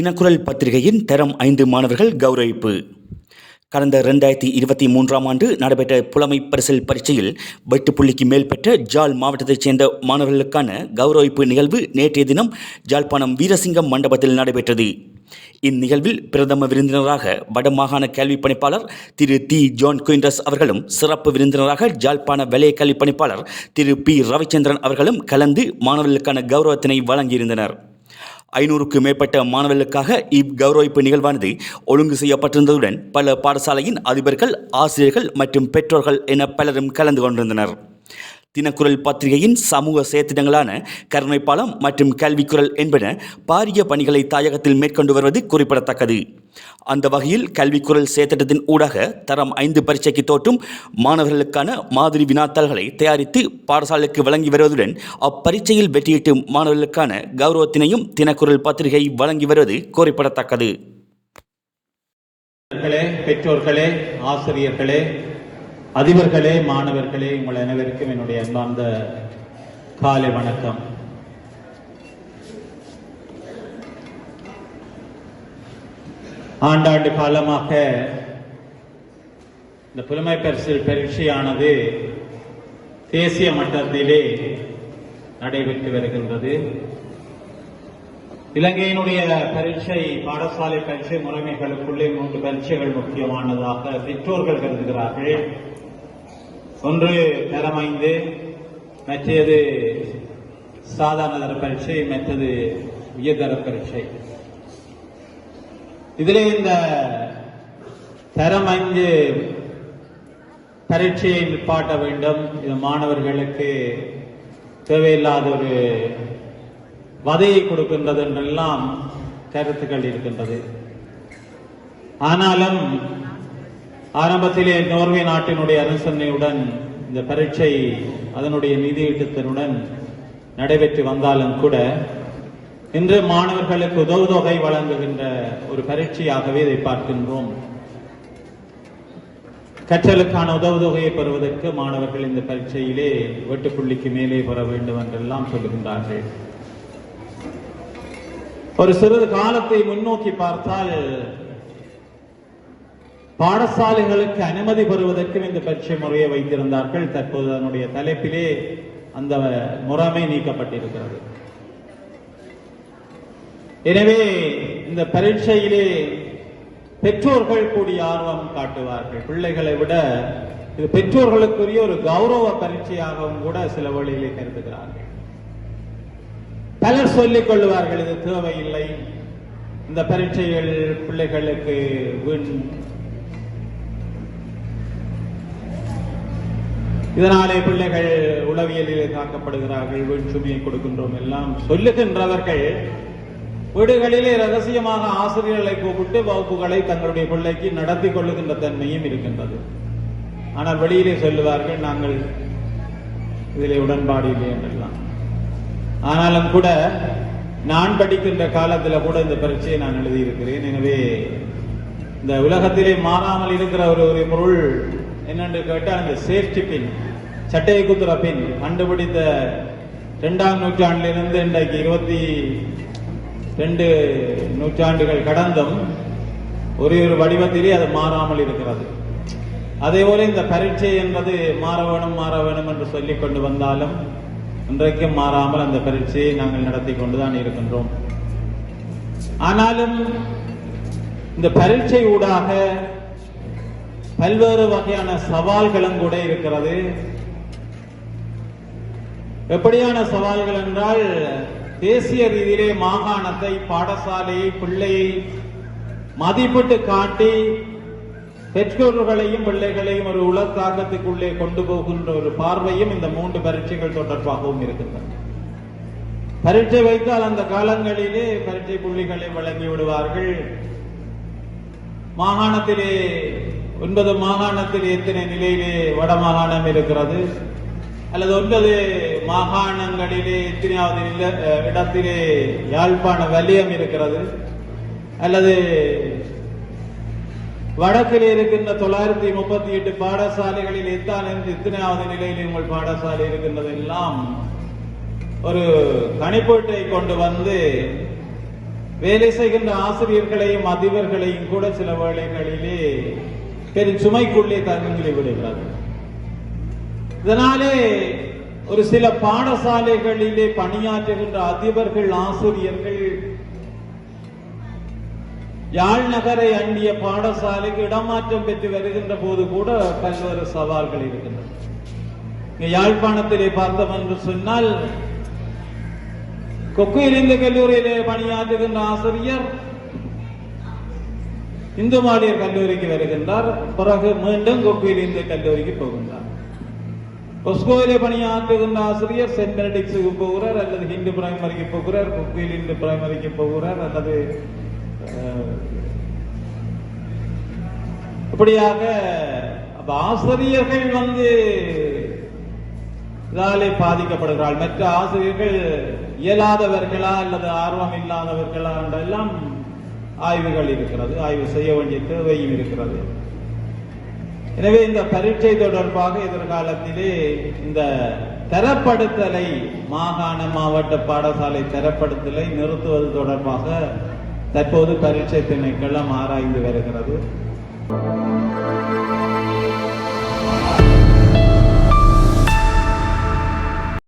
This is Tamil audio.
தினக்குரல் பத்திரிகையின் தரம் ஐந்து மாணவர்கள் கௌரவிப்பு. கடந்த ரெண்டாயிரத்தி இருபத்தி மூன்றாம் ஆண்டு நடைபெற்ற புலமை பரிசில் பரீட்சையில் வெட்டு புள்ளிக்கு மேல் பெற்ற ஜாழ் மாவட்டத்தைச் சேர்ந்த மாணவர்களுக்கான கௌரவிப்பு நிகழ்வு நேற்றைய தினம் ஜாழ்ப்பாணம் வீரசிங்கம் மண்டபத்தில் நடைபெற்றது. இந்நிகழ்வில் பிரதம விருந்தினராக வடமாகாண கல்வி பணிப்பாளர் திரு தி ஜான் குயின்டஸ் அவர்களும் சிறப்பு விருந்தினராக ஜாழ்ப்பாண வலய கல்வி பணிப்பாளர் திரு பி ரவிச்சந்திரன் அவர்களும் கலந்து மாணவர்களுக்கான கௌரவத்தினை வழங்கியிருந்தனர். ஐநூறுக்கு மேற்பட்ட மாணவர்களுக்காக இக்கௌரவிப்பு நிகழ்வானது ஒழுங்கு செய்யப்பட்டிருந்ததுடன் பல பாடசாலையின் அதிபர்கள் ஆசிரியர்கள் மற்றும் பெற்றோர்கள் என பலரும் கலந்து கொண்டிருந்தனர். தினக்குரல் பத்திரிகையின் சமூக செயற்திட்டங்களான கருணைப்பாலம் மற்றும் கல்விக்குரல் என்பன பாரிய பணிகளை தாயகத்தில் மேற்கொண்டு வருவது குறிப்பிடத்தக்கது. அந்த வகையில் கல்விக்குரல் செயற்திட்டத்தின் ஊடாக தரம் ஐந்து பரீட்சைக்கு தோற்றும் மாணவர்களுக்கான மாதிரி வினாத்தாள்களை தயாரித்து பாடசாலைக்கு வழங்கி வருவதுடன் அப்பரீட்சையில் வெற்றியிட்டு மாணவர்களுக்கான கௌரவத்தினையும் தினக்குரல் பத்திரிகை வழங்கி வருவது குறிப்பிடத்தக்கது. பெற்றோர்களே ஆசிரியர்களே அதிபர்களே மாணவர்களே உங்கள் அனைவருக்கும் என்னுடைய அன்பார்ந்த காலை வணக்கம். ஆண்டாண்டு காலமாக இந்த புலமை பரிசில் பரீட்சையானது தேசிய மட்டத்திலே நடைபெற்று வருகின்றது. இலங்கையினுடைய பரீட்சை பாடசாலை பரீட்சை முறைமைகளுக்குள்ளே மூன்று பரீட்சைகள் முக்கியமானதாக பெற்றோர்கள் கருதுகிறார்கள். ஒன்று தரமைந்து மற்றது சாதாரண தர பரீட்சை மற்றது உயர்தர பரீட்சை. இதிலே இந்த தரம் ஐந்து பரீட்சையை நிப்பாட்ட வேண்டும். இது மாணவர்களுக்கு தேவையில்லாத ஒரு வதையை கொடுக்கின்றது என்றெல்லாம் கருத்துக்கள் இருக்கின்றது. ஆனாலும் ஆரம்பத்திலே நோர்வே நாட்டினுடைய அனுசரணையுடன் இந்த பரீட்சை அதனுடைய நிதியீட்டத்தினுடன் நடைபெற்று வந்தாலும் கூட இன்று மாணவர்களுக்கு உதவுதொகை வழங்குகின்ற ஒரு பரீட்சையாகவே இதை பார்க்கின்றோம். கற்றலுக்கான உதவுதொகையை பெறுவதற்கு மாணவர்கள் இந்த பரீட்சையிலே வெட்டுப்புள்ளிக்கு மேலே பெற வேண்டும் என்றெல்லாம் சொல்லுகின்றார்கள். ஒரு சிறிது காலத்தை முன்னோக்கி பார்த்தால் பாடசாலைகளுக்கு அனுமதி பெறுவதற்கும் இந்த பரீட்சை முறையை வைத்திருந்தார்கள். தற்போது அதனுடைய தலைப்பிலே அந்த முறைமை நீக்கப்பட்டிருக்கிறது. எனவே இந்த பரீட்சையிலே பெற்றோர்கள் கூடிய ஆர்வம் காட்டுவார்கள். பிள்ளைகளை விட இது பெற்றோர்களுக்குரிய ஒரு கௌரவ பரீட்சையாகவும் கூட சில வழியிலே கருதுகிறார்கள். பலர் சொல்லிக் கொள்வார்கள் இது தேவையில்லை. இந்த பரீட்சைகள் பிள்ளைகளுக்கு வீண் இதனாலே பிள்ளைகள் உளவியலிலே தாக்கப்படுகிறார்கள் வீண் சுமையை கொடுக்கின்றோம் எல்லாம் சொல்லுகின்றவர்கள். வீடுகளிலே ரகசியமாக ஆசிரியர்களை கூப்பிட்டு வகுப்புகளை தங்களுடைய பிள்ளைக்கு நடத்தி கொள்ளுகின்ற தன்மையும் இருக்கின்றது. ஆனால் வெளியிலே சொல்லுவார்கள் நாங்கள் இதிலே உடன்பாடு இல்லை என்றெல்லாம். ஆனாலும் கூட நான் படிக்கின்ற காலத்தில் கூட இந்த பரீட்சையை நான் எழுதியிருக்கிறேன். எனவே இந்த உலகத்திலே மாறாமல் இருக்கிற ஒரு ஒரு பொருள் என்னென்று கேட்டால் இந்த சேஃப்டி பின் சட்டையை குத்துற பின் கண்டுபிடித்த இரண்டாம் நூற்றாண்டிலிருந்து இன்றைக்கு இருபத்தி ரெண்டு நூற்றாண்டுகள் கடந்தும் ஒரே ஒரு வடிவத்திலே அது மாறாமல் இருக்கிறது. அதே போல இந்த பரீட்சை என்பது மாற வேணும் மாற வேணும் என்று சொல்லி கொண்டு வந்தாலும் இன்றைக்கும் மாறாமல் அந்த பரீட்சையை நாங்கள் நடத்தி கொண்டுதான் இருக்கின்றோம். ஆனாலும் இந்த பரீட்சை ஊடாக பல்வேறு வகையான சவால்களும் கூட இருக்கிறது. எப்படியான சவால்கள் என்றால் தேசிய ரீதியிலே மாகாணத்தை பாடசாலையை பிள்ளையை மதிப்பிட்டு காட்டி பெற்றோர்களையும் பிள்ளைகளையும் ஒரு உலத்தாக்கத்துக்குள்ளே கொண்டு போகின்ற ஒரு பார்வையும் இந்த மூன்று பரீட்சைகள் தொடர்பாகவும் இருக்கின்றன. பரீட்சை வைத்தால் அந்த காலங்களிலே பரீட்சை புள்ளிகளை வழங்கி விடுவார்கள். மாகாணத்திலே ஒன்பது மாகாணத்தில் எத்தனை நிலையிலே வட மாகாணம் இருக்கிறது? அல்லது ஒன்பது மாகாணங்களிலே எத்தனையாவது இடத்திலே யாழ்ப்பாண வலியம் இருக்கிறது? அல்லது வடக்கில் இருக்கின்ற தொள்ளாயிரத்தி முப்பத்தி எட்டு பாடசாலைகளில் எத்தான் எத்தனையாவது நிலையில் உங்கள் பாடசாலை இருக்கின்றதெல்லாம் ஒரு கணிப்பீட்டை கொண்டு வந்து வேலை செய்கின்ற ஆசிரியர்களையும் அதிபர்களையும் கூட சில வேளைகளிலே பெரும் சுமைக்குள்ளே தங்கி விடுகிறார்கள் இதனாலே ஒரு சில பாடசாலைகளிலே பணியாற்றுகின்ற அதிபர்கள் ஆசிரியர்கள் யாழ் நகரை அண்டிய பாடசாலைக்கு இடமாற்றம் பெற்று வருகின்ற போது கூட பல்வேறு சவால்கள் இருக்கின்றன. யாழ்ப்பாணத்திலே பார்த்தோம் என்று சொன்னால் கொக்குயில் இந்த கல்லூரியிலே பணியாற்றுகின்ற ஆசிரியர் இந்து மாடியர் கல்லூரிக்கு வருகின்றார். பிறகு மீண்டும் கொக்குயில் இந்த கல்லூரிக்கு போகின்றார். பொஸ்கோவிலே பணியாற்றுகின்ற ஆசிரியர் சென்ட் பெனடிக்ஸுக்கு போகிறார் அல்லது ஹிந்து பிரைமரிக்கு போகிறார் கொக்குயில் இந்து பிரைமரிக்கு போகிறார் அல்லது இப்படியாக அப்ப ஆசிரியர்கள் வந்து இதாலே பாதிக்கப்படுகிறாள். மற்ற ஆசிரியர்கள் இயலாதவர்களா அல்லது ஆர்வம் இல்லாதவர்களா என்றெல்லாம் ஆய்வுகள் இருக்கிறது. ஆய்வு செய்ய வேண்டிய தேவையும் இருக்கிறது. எனவே இந்த பரீட்சை தொடர்பாக எதிர்காலத்திலே இந்த தரப்படுத்தலை மாகாண மாவட்ட பாடசாலை தரப்படுத்தலை நிறுத்துவது தொடர்பாக தற்போது பரீட்சை திணைக்களம் ஆராய்ந்து வருகிறது.